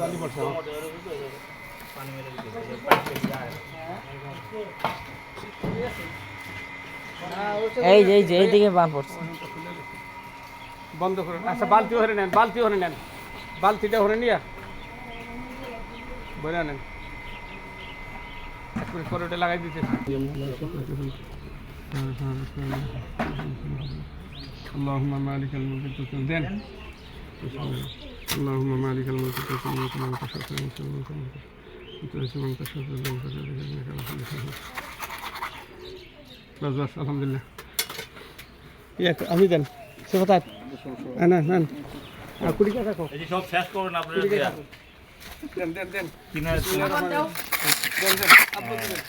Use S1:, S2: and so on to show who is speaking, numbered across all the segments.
S1: বালি পড়ছে আমার।
S2: এই যে এই যে এইদিকে বান পড়ছে
S1: বন্ধ করুন আচ্ছা বালতি হরে নেন বালতি হরে নেন বালতিটা হরে নিয়া বলে নেন একবারে পরে ওটা লাগাই দিতে اللهم مالك الملك تؤتي দেন اللهم مالك الملك تؤتي الملك من تشاء وتنزع الملك من تشاء وتعز من تشاء وتذل من تشاء بيدك على كل شيء বাস বাস আলহামদুলিল্লাহ ইয়ে আমি দেন সে কথা না না আর কুড়ি টাকা রাখো
S3: এই যে সব শেষ করুন আপনারা
S1: কুড়ি টাকা
S3: দিয়া।
S1: রাখো। দেন দেন দেন
S3: কিনারে
S1: দেন দেন আপনি দিবেন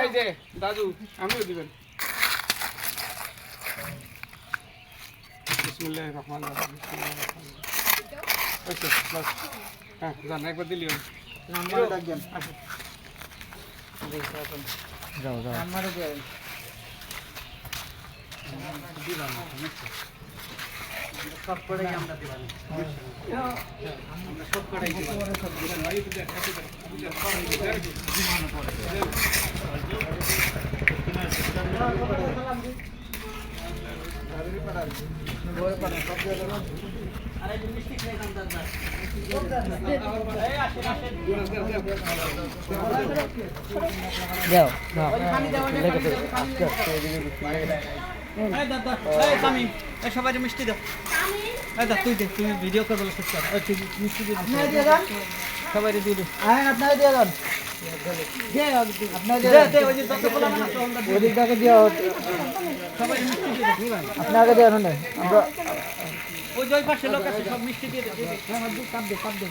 S1: এই যে দাদু আমিও দিবেন বিসমিল্লাহির রহমানির রহিম বিসমিল্লাহির রহমানির রহিম ওকে বাস হ্যাঁ জান একবার দিলিও আসো
S2: যাও যাও যাও যাও লেগে দে।
S4: এই দাদা এই তামিম এই সবাই মিষ্টি দাও এই দা তুই দে তুমি ভিডিও করে বলে শেষ কর ওই তুই মিষ্টি দিয়ে দে সবাই দিয়ে দে
S2: দেন
S4: দে দে
S2: দিয়ে
S4: সবাই মিষ্টি দিয়ে দে
S2: আপনাকে আমরা
S4: ওই যে ওই পাশে লোক আছে, সব মিষ্টি দিয়ে দে দিয়ে। দে কাপ দে কাপ দে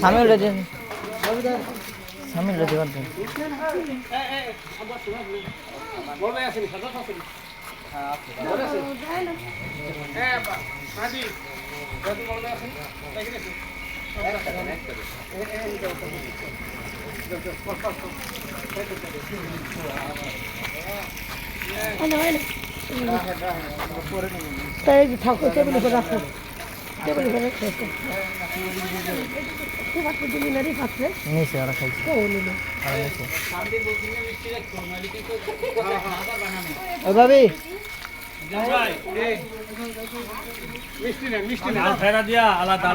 S2: সামিল রেডি সামিল
S1: হ্যাঁ
S5: ঠাকুর টেবিল উপরে রাখো। টেবিল উপরে রেখে। না
S2: নিচে ওরা খাইছে আর নিচে
S4: না
S2: ও ভাবি।
S1: মিষ্টি নেন মিষ্টি নেন
S3: ফেরা দিয়া আলাদা